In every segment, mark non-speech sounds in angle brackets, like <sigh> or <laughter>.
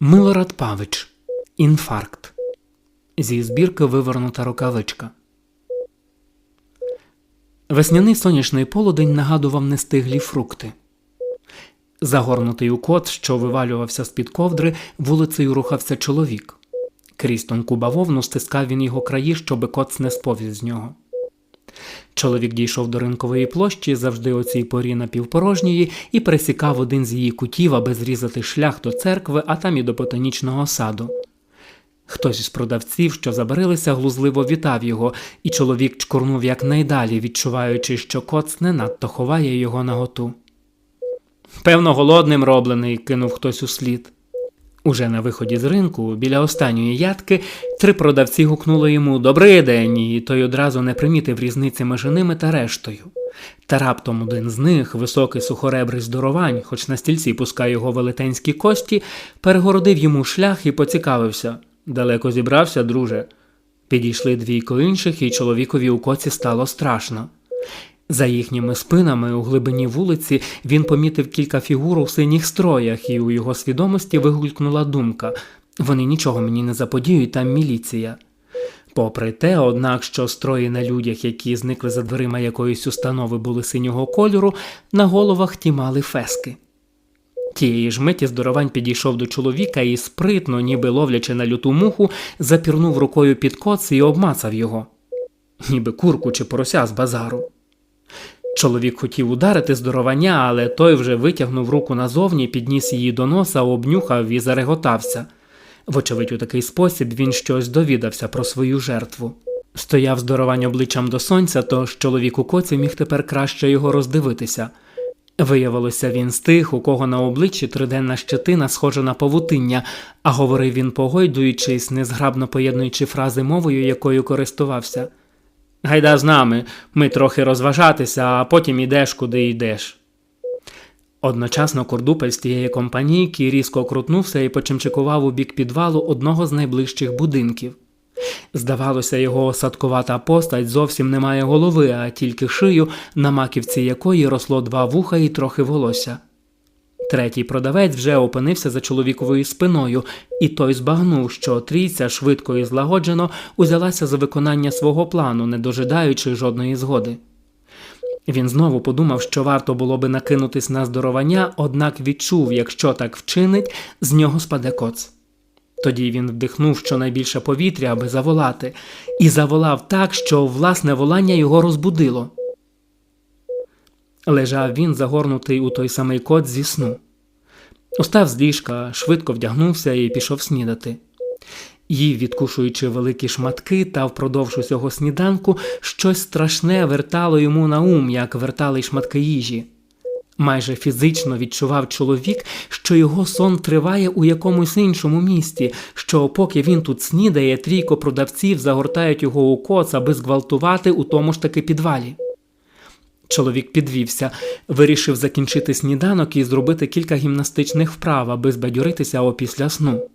Милорад Павич. Інфаркт. Зі збірки вивернута рукавичка. Весняний сонячний полудень нагадував нестиглі фрукти. Загорнутий у кот, що вивалювався з-під ковдри, вулицею рухався чоловік. Крізь тонку бавовну стискав він його краї, щоби кот не сповз з нього. Чоловік дійшов до ринкової площі, завжди о цій порі напівпорожньої, і пересікав один з її кутів, аби зрізати шлях до церкви, а там і до ботанічного саду. Хтось із продавців, що забарилися, глузливо вітав його, і чоловік чкурнув якнайдалі, відчуваючи, що коц не надто ховає його наготу. Певно, голодним роблений, кинув хтось услід. Уже на виході з ринку, біля останньої ядки, три продавці гукнули йому «Добрий день, і той одразу не примітив різниці між ними та рештою. Та раптом один з них, високий сухоребрий здоровань, хоч на стільці пускає його велетенські кості, перегородив йому шлях і поцікавився далеко зібрався, друже. Підійшли двійко інших, і чоловікові у коці стало страшно. За їхніми спинами у глибині вулиці він помітив кілька фігур у синіх строях, і у його свідомості вигулькнула думка вони нічого мені не заподіють, там міліція. Попри те, однак, що строї на людях, які зникли за дверима якоїсь установи, були синього кольору, на головах ті мали фески. Тієї ж миті здоровань підійшов до чоловіка і спритно, ніби ловлячи на люту муху, запірнув рукою під коц і обмацав його, ніби курку чи порося з базару. Чоловік хотів ударити здоровання, але той вже витягнув руку назовні, підніс її до носа, обнюхав і зареготався. Вочевидь, у такий спосіб він щось довідався про свою жертву. Стояв здоровань обличчям до сонця, тож чоловік у коці міг тепер краще його роздивитися. Виявилося, він з тих, у кого на обличчі триденна щетина схожа на павутиння, а говорив він погойдуючись, незграбно поєднуючи фрази мовою, якою користувався. Гайда з нами, ми трохи розважатися, а потім ідеш, куди йдеш. Одночасно кордупель з тієї компанійки різко крутнувся і почимчикував у бік підвалу одного з найближчих будинків. Здавалося, його осадкувата постать зовсім не має голови, а тільки шию, на маківці якої росло два вуха і трохи волосся. Третій продавець вже опинився за чоловіковою спиною, і той збагнув, що трійця швидко і злагоджено узялася за виконання свого плану, не дожидаючи жодної згоди. Він знову подумав, що варто було би накинутись на здоровання, однак відчув, якщо так вчинить, з нього спаде коц. Тоді він вдихнув щонайбільше повітря, аби заволати, і заволав так, що власне волання його розбудило. Лежав він, загорнутий у той самий кот зі сну. Устав з ліжка, швидко вдягнувся і пішов снідати. Їв, відкушуючи великі шматки, та впродовж усього сніданку щось страшне вертало йому на ум, як вертали й шматки їжі. Майже фізично відчував чоловік, що його сон триває у якомусь іншому місті, що поки він тут снідає, трійко продавців загортають його у коц, аби зґвалтувати у тому ж таки підвалі. Чоловік підвівся, вирішив закінчити сніданок і зробити кілька гімнастичних вправ, аби збадьоритися опісля сну.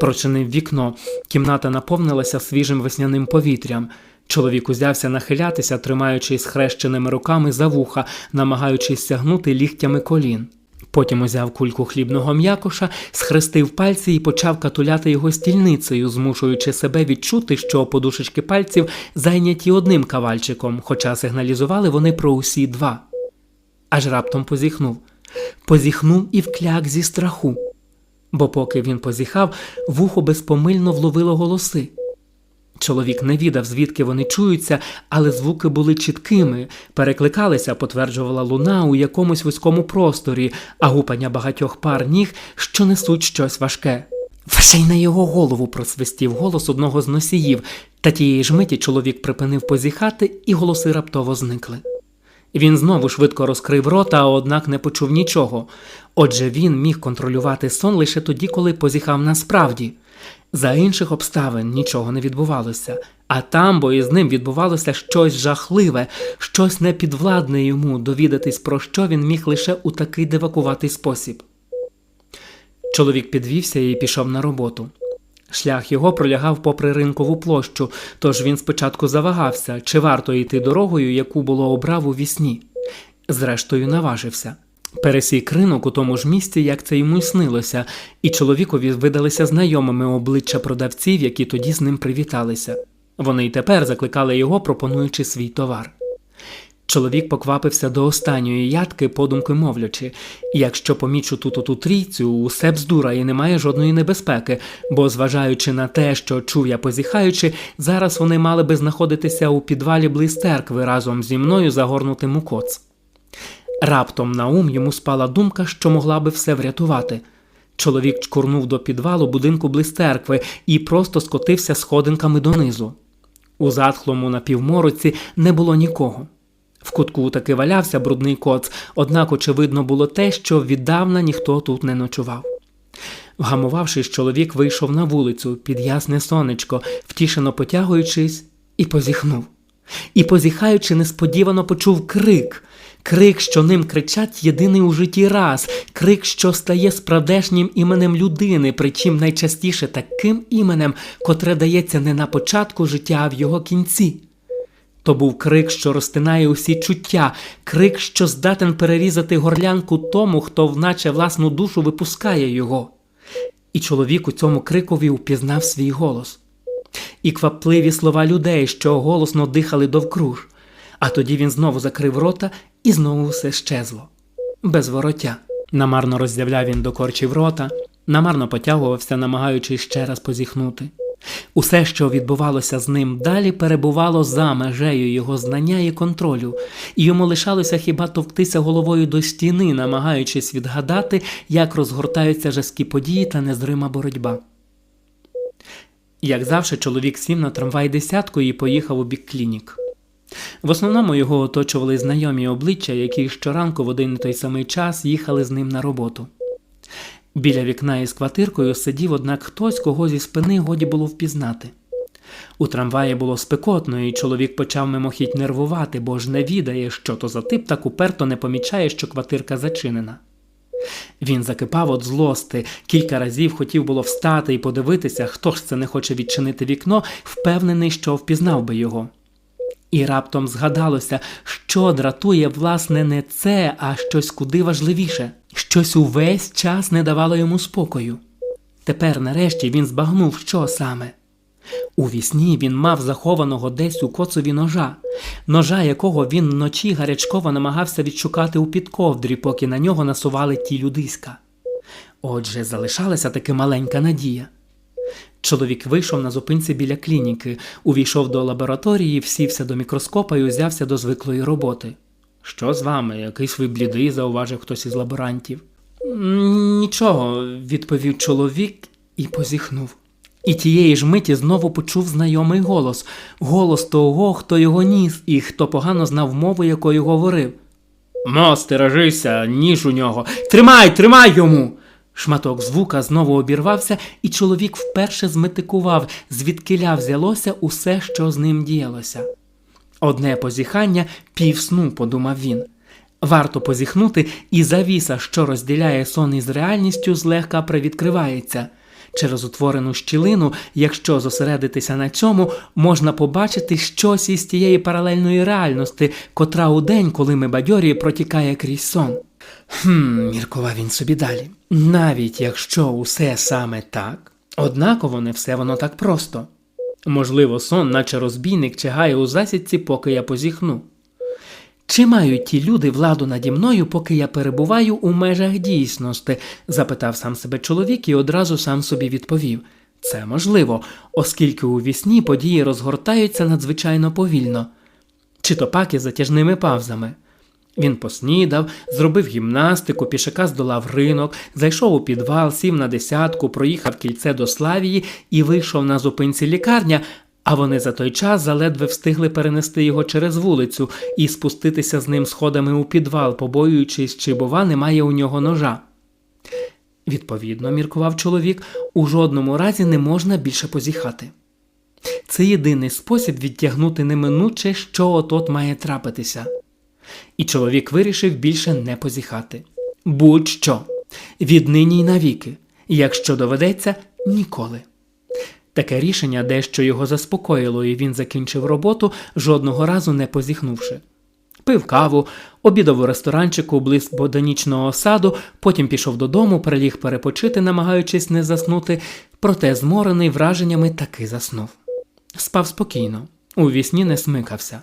Прочинив вікно, кімната наповнилася свіжим весняним повітрям. Чоловік узявся нахилятися, тримаючись хрещеними руками за вуха, намагаючись сягнути ліктями колін. Потім узяв кульку хлібного м'якоша, схрестив пальці і почав катуляти його стільницею, змушуючи себе відчути, що подушечки пальців зайняті одним кавальчиком, хоча сигналізували вони про усі два. Аж раптом позіхнув. Позіхнув і вкляк зі страху. Бо поки він позіхав, вухо безпомильно вловило голоси. Чоловік не відав, звідки вони чуються, але звуки були чіткими, перекликалися, потверджувала луна у якомусь вузькому просторі, а гупання багатьох пар ніг, що несуть щось важке. Вже й на його голову просвистів голос одного з носіїв, та тієї ж миті чоловік припинив позіхати, і голоси раптово зникли. Він знову швидко розкрив рота, однак не почув нічого. Отже, він міг контролювати сон лише тоді, коли позіхав насправді. За інших обставин нічого не відбувалося, а там, бо із ним відбувалося щось жахливе, щось непідвладне йому, довідатись про що він міг лише у такий дивакуватий спосіб. Чоловік підвівся і пішов на роботу. Шлях його пролягав попри ринкову площу, тож він спочатку завагався, чи варто йти дорогою, яку було обрав у вісні. Зрештою, наважився. Пересік ринок у тому ж місці, як це йому й снилося, і чоловікові видалися знайомими обличчя продавців, які тоді з ним привіталися. Вони й тепер закликали його, пропонуючи свій товар. Чоловік поквапився до останньої ядки, подумки мовлячи, якщо помічу тут оту трійцю, усе бздура і немає жодної небезпеки, бо, зважаючи на те, що чув я позіхаючи, зараз вони мали би знаходитися у підвалі близь церкви разом зі мною загорнутим у коц. Раптом на ум йому спала думка, що могла би все врятувати. Чоловік чкурнув до підвалу будинку близь церкви і просто скотився сходинками донизу. У затхлому напівмороці не було нікого. В кутку таки валявся брудний коц, однак очевидно було те, що віддавна ніхто тут не ночував. Вгамувавшись, чоловік вийшов на вулицю під ясне сонечко, втішено потягуючись, і позіхнув. І, позіхаючи, несподівано почув крик. Крик, що ним кричать єдиний у житті раз, крик, що стає справдешнім іменем людини, причим найчастіше таким іменем, котре дається не на початку життя, а в його кінці. То був крик, що розтинає усі чуття, крик, що здатен перерізати горлянку тому, хто вначе власну душу випускає його. І чоловік у цьому крикові упізнав свій голос. І квапливі слова людей, що голосно дихали довкруж. А тоді він знову закрив рота і знову все щезло. Без вороття. Намарно роздявляв він до корчів рота, намарно потягувався, намагаючись ще раз позіхнути. Усе, що відбувалося з ним далі, перебувало за межею його знання і контролю, і йому лишалося хіба товктися головою до стіни, намагаючись відгадати, як розгортаються жаскі події та незрима боротьба. Як завжди, чоловік сів на трамвай десяткою і поїхав у бік клінік. В основному його оточували знайомі обличчя, які щоранку в один і той самий час їхали з ним на роботу. Біля вікна із квартиркою сидів, однак хтось, кого зі спини годі було впізнати. У трамваї було спекотно, і чоловік почав мимохідь нервувати, бо ж не відає, що то за тип так уперто не помічає, що квартирка зачинена. Він закипав від злости, кілька разів хотів було встати і подивитися, хто ж це не хоче відчинити вікно, впевнений, що впізнав би його. І раптом згадалося, що дратує, власне, не це, а щось куди важливіше, щось увесь час не давало йому спокою. Тепер, нарешті, він збагнув, що саме. У вісні він мав захованого десь у коцові ножа, ножа, якого він вночі гарячково намагався відшукати у підковдрі, поки на нього насували ті людиська. Отже, залишалася таки маленька надія. Чоловік вийшов на зупинці біля клініки, увійшов до лабораторії, всівся до мікроскопа і узявся до звиклої роботи. Що з вами? Якийсь ви блідий, зауважив хтось із лаборантів. Нічого, відповів чоловік і позіхнув. І тієї ж миті знову почув знайомий голос голос того, хто його ніс, і хто погано знав мову, якою говорив. Мо, стережися, ніж у нього. Тримай, тримай йому. Шматок звука знову обірвався, і чоловік вперше зметикував, звідкиля взялося усе, що з ним діялося. Одне позіхання півсну, подумав він. Варто позіхнути, і завіса, що розділяє сон із реальністю, злегка привідкривається. Через утворену щілину, якщо зосередитися на цьому, можна побачити щось із тієї паралельної реальності, котра у день, коли ми бадьорі, протікає крізь сон. Хм, міркував він собі далі. Навіть якщо усе саме так, однаково не все воно так просто. Можливо, сон, наче розбійник, чигає у засідці, поки я позіхну. Чи мають ті люди владу наді мною, поки я перебуваю у межах дійсності? запитав сам себе чоловік і одразу сам собі відповів. Це можливо, оскільки у вісні події розгортаються надзвичайно повільно, чи то пак із затяжними павзами. Він поснідав, зробив гімнастику, пішака здолав ринок, зайшов у підвал, сів на десятку, проїхав кільце до Славії і вийшов на зупинці лікарня, а вони за той час заледве встигли перенести його через вулицю і спуститися з ним сходами у підвал, побоюючись, чи, бува, немає у нього ножа. Відповідно, міркував чоловік, у жодному разі не можна більше позіхати. Це єдиний спосіб відтягнути неминуче, що от-от має трапитися. І чоловік вирішив більше не позіхати. Будь-що, віднині й навіки, якщо доведеться, ніколи. Таке рішення дещо його заспокоїло, і він закінчив роботу, жодного разу не позіхнувши. Пив каву, обідав у ресторанчику близь ботанічного саду, потім пішов додому, приліг перепочити, намагаючись не заснути, проте зморений враженнями таки заснув. Спав спокійно, у вісні не смикався.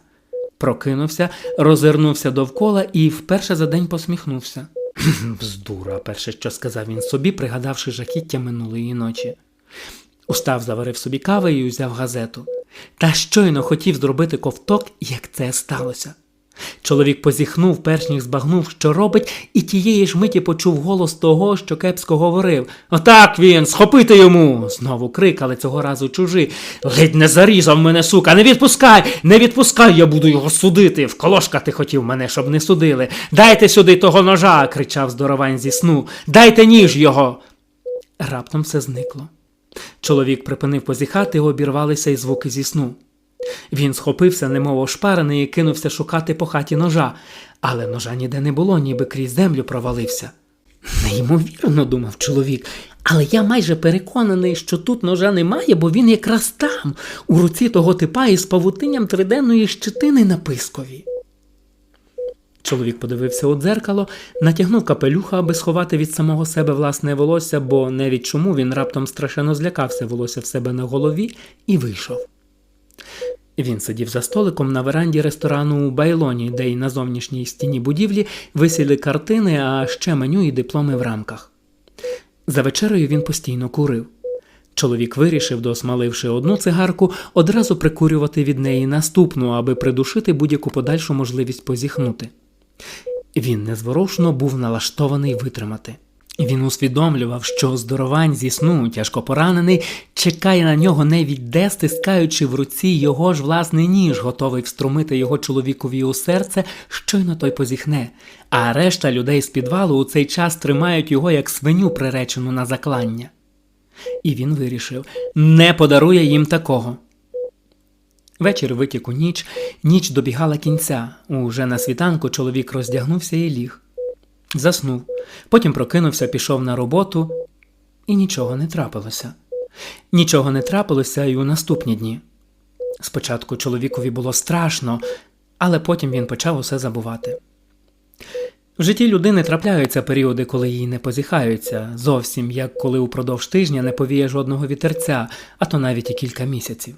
Прокинувся, розвернувся довкола і вперше за день посміхнувся. <laughs> Вздура, перше, що сказав він собі, пригадавши жахіття минулої ночі. Устав, заварив собі кави і узяв газету. Та щойно хотів зробити ковток, як це сталося. Чоловік позіхнув, перш ніг збагнув, що робить, і тієї ж миті почув голос того, що кепсько говорив. Отак він, схопити йому. Знову крик, але цього разу чужий. Ледь не зарізав мене, сука, не відпускай, не відпускай, я буду його судити. Вколошка ти хотів мене, щоб не судили. Дайте сюди того ножа, кричав здоровань зі сну. Дайте ніж його. Раптом все зникло. Чоловік припинив позіхати, обірвалися й звуки зі сну. Він схопився, немов ошпарений, і кинувся шукати по хаті ножа, але ножа ніде не було, ніби крізь землю провалився. Неймовірно, думав чоловік, але я майже переконаний, що тут ножа немає, бо він якраз там, у руці того типа із павутинням триденної щетини на пискові. Чоловік подивився у дзеркало, натягнув капелюха, аби сховати від самого себе власне волосся, бо не від чому він раптом страшенно злякався волосся в себе на голові і вийшов. Він сидів за столиком на веранді ресторану у Байлоні, де й на зовнішній стіні будівлі висіли картини, а ще меню і дипломи в рамках. За вечерею він постійно курив. Чоловік вирішив, досмаливши одну цигарку, одразу прикурювати від неї наступну, аби придушити будь-яку подальшу можливість позіхнути. Він незворушно був налаштований витримати. Він усвідомлював, що здоровань зі сну, тяжко поранений, чекає на нього не відде, стискаючи в руці його ж власний ніж, готовий вструмити його чоловікові у серце, щойно той позіхне, а решта людей з підвалу у цей час тримають його як свиню, приречену на заклання. І він вирішив не подарує їм такого. Вечір витік у ніч, ніч добігала кінця. Уже на світанку чоловік роздягнувся і ліг. Заснув, потім прокинувся, пішов на роботу, і нічого не трапилося. Нічого не трапилося і у наступні дні. Спочатку чоловікові було страшно, але потім він почав усе забувати. В житті людини трапляються періоди, коли їй не позіхаються, зовсім як коли упродовж тижня не повіє жодного вітерця, а то навіть і кілька місяців.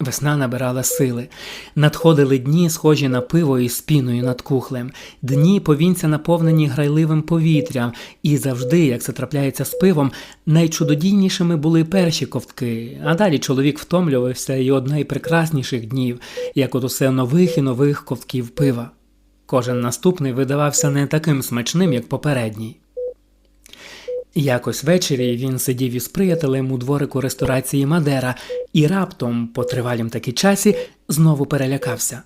Весна набирала сили, надходили дні, схожі на пиво із піною над кухлем, дні повінця наповнені грайливим повітрям, і завжди, як це трапляється з пивом, найчудодійнішими були перші ковтки, а далі чоловік втомлювався і од найпрекрасніших днів, як от усе нових і нових ковтків пива. Кожен наступний видавався не таким смачним, як попередній. Якось ввечері він сидів із приятелем у дворику ресторації Мадера і раптом, по тривалім таки часі, знову перелякався.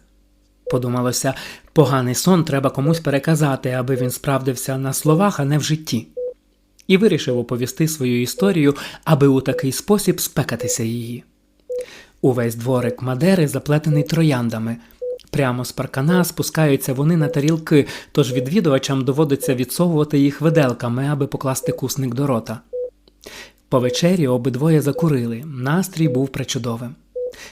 Подумалося, поганий сон треба комусь переказати, аби він справдився на словах, а не в житті. І вирішив оповісти свою історію, аби у такий спосіб спекатися її. Увесь дворик Мадери заплетений трояндами. Прямо з паркана спускаються вони на тарілки, тож відвідувачам доводиться відсовувати їх виделками, аби покласти кусник до рота. По вечері обидвоє закурили, настрій був причудовим.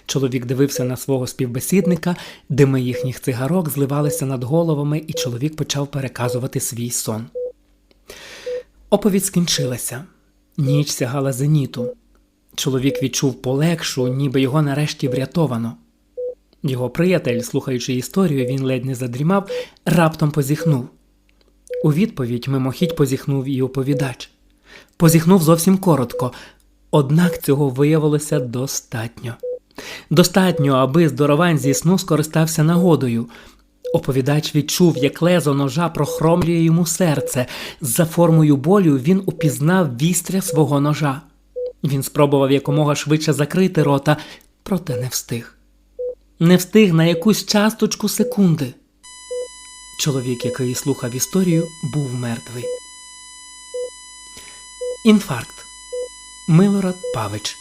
Чоловік дивився на свого співбесідника, дими їхніх цигарок зливалися над головами, і чоловік почав переказувати свій сон. Оповідь скінчилася. Ніч сягала зеніту. Чоловік відчув полегшу, ніби його нарешті врятовано. Його приятель, слухаючи історію, він ледь не задрімав, раптом позіхнув. У відповідь мимохідь позіхнув і оповідач. Позіхнув зовсім коротко, однак цього виявилося достатньо. Достатньо, аби здоровань зі сну скористався нагодою. Оповідач відчув, як лезо ножа прохромлює йому серце. За формою болю він упізнав вістря свого ножа. Він спробував якомога швидше закрити рота, проте не встиг не встиг на якусь часточку секунди. Чоловік, який слухав історію, був мертвий. Інфаркт. Милорад Павич.